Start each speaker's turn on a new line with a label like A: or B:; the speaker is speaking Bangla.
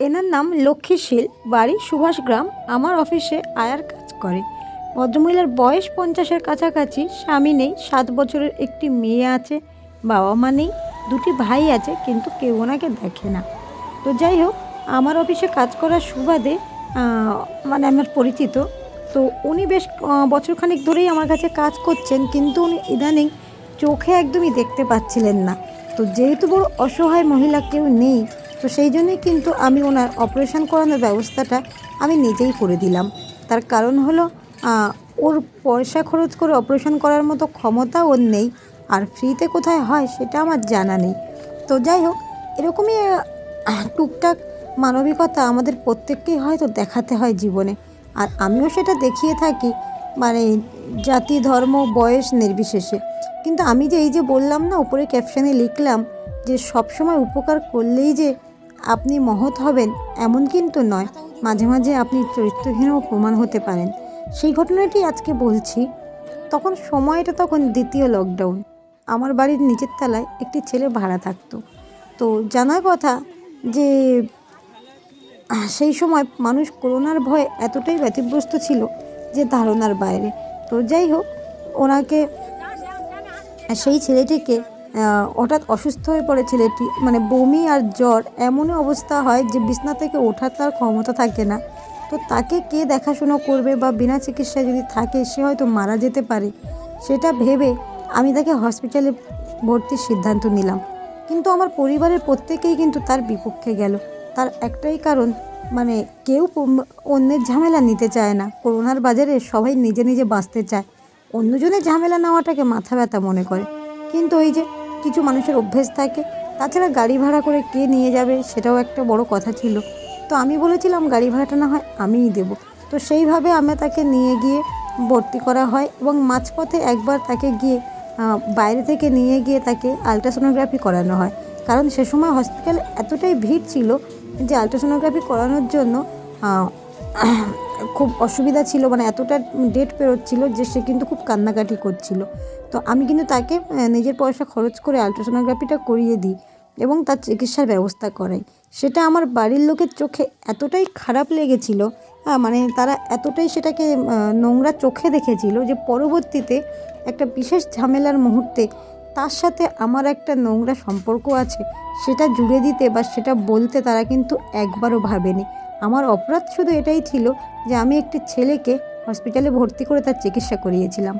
A: এনার নাম লক্ষ্মী শীল, বাড়ি সুভাষগ্রাম আমার অফিসে আয়ার কাজ করে। ভদ্রমহিলার বয়স পঞ্চাশের কাছাকাছি, স্বামী নেই, সাত বছরের একটি মেয়ে আছে, বাবা মা নেই, দুটি ভাই আছে, কিন্তু কেউ ওনাকে দেখে না। তো যাই হোক, আমার অফিসে কাজ করার সুবাদে মানে আমার পরিচিত। তো উনি বেশ বছরখানেক ধরেই আমার কাছে কাজ করছেন, কিন্তু উনি ইদানিং চোখে একদমই দেখতে পাচ্ছিলেন না। তো যেহেতু বড় অসহায় মহিলা কেউ নেই তো সেই জন্যই কিন্তু আমি ওনার অপারেশন করানোর ব্যবস্থাটা আমি নিজেই করে দিলাম। তার কারণ হলো ওর পয়সা খরচ করে অপারেশন করার মতো ক্ষমতা ওর নেই, আর ফ্রিতে কোথায় হয় সেটা আমার জানা নেই। তো যাই হোক, এরকমই টুকটাক মানবিকতা আমাদের প্রত্যেককেই হয়তো দেখাতে হয় জীবনে। আর আমিও সেটা দেখিয়ে থাকি মানে জাতি, ধর্ম, বয়স নির্বিশেষে। কিন্তু আমি যে এই যে বললাম না, উপরে ক্যাপশানে লিখলাম যে সবসময় উপকার করলেই যে আপনি মহৎ হবেন এমন কিন্তু নয়। মাঝে মাঝে আপনি চরিত্রহীনও প্রমাণ হতে পারেন। সেই ঘটনাটি আজকে বলছি। তখন সময়টা তখন দ্বিতীয় লকডাউন আমার বাড়ির নিচের তলায় একটি ছেলে ভাড়া থাকতো। তো জানার কথা যে সেই সময় মানুষ করোনার ভয়ে এতটাই ব্যতিব্যস্ত ছিল যে ধারণার বাইরে। তো যাই হোক, ওনাকে সেই ছেলেটিকে হঠাৎ অসুস্থ হয়ে পড়ে ছেলেটি মানে বমি আর জ্বর, এমনই অবস্থা হয় যে বিছনা থেকে ওঠার তার ক্ষমতা থাকে না। তো তাকে কে দেখাশোনা করবে বা বিনা চিকিৎসায় যদি থাকে, সে হয়তো মারা যেতে পারে। সেটা ভেবে আমি তাকে হসপিটালে ভর্তির সিদ্ধান্ত নিলাম। কিন্তু আমার পরিবারের প্রত্যেকেই কিন্তু তার বিপক্ষে গেল। তার একটাই কারণ মানে কেউ অন্যের ঝামেলা নিতে চায় না। করোনার বাজারে সবাই নিজে নিজে বাঁচতে চায়। অন্যজনের ঝামেলা নেওয়াটাকে মাথা ব্যথা মনে করে। কিন্তু ওই যে কিছু মানুষের অভ্যেস থাকে। তাছাড়া গাড়ি ভাড়া করে কে নিয়ে যাবে সেটাও একটা বড় কথা ছিল। তো আমি বলেছিলাম, গাড়ি ভাড়াটা না হয় আমিই দেবো। তো সেইভাবে আমি তাকে নিয়ে গিয়ে ভর্তি করা হয় এবং মাঝপথে একবার তাকে গিয়ে বাইরে থেকে নিয়ে গিয়ে তাকে আলট্রাসোনোগ্রাফি করানো হয়। কারণ সে সময় হসপিটালে এতটাই ভিড় ছিল যে আলট্রাসোনোগ্রাফি করানোর জন্য খুব অসুবিধা ছিল মানে এতটা ডেট পেরোচ্ছিল যে সে কিন্তু খুব কান্নাকাটি করছিল। তো আমি কিন্তু তাকে নিজের পয়সা খরচ করে আলট্রাসোনোগ্রাফিটা করিয়ে দিই এবং তার চিকিৎসার ব্যবস্থা করাই। সেটা আমার বাড়ির লোকের চোখে এতটাই খারাপ লেগেছিল মানে তারা এতটাই সেটাকে নোংরা চোখে দেখেছিল যে পরবর্তীতে একটা বিশেষ ঝামেলার মুহূর্তে তার সাথে আমার একটা নোংরা সম্পর্ক আছে, সেটা জুড়ে দিতে বা সেটা বলতে তারা কিন্তু একবারও ভাবেনি। আমার অপরাধ শুধু এটাই ছিল যে আমি একটি ছেলেকে হসপিটালে ভর্তি করে তার চিকিৎসা করিয়েছিলাম।